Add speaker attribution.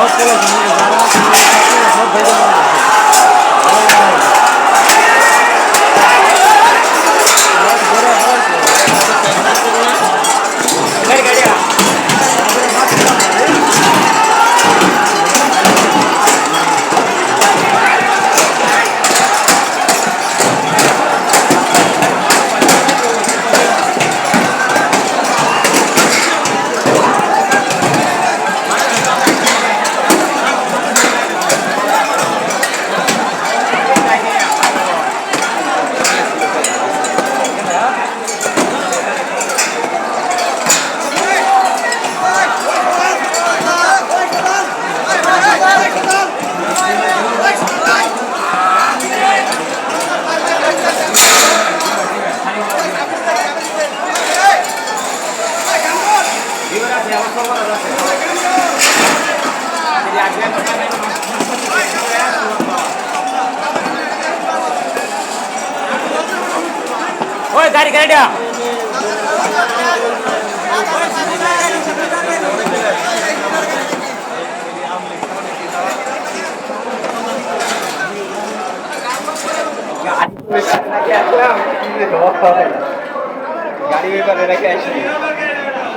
Speaker 1: Los ওই
Speaker 2: গাড়ি গাড়িটা। গাড়ি ব্যাপারে নাকি আসলে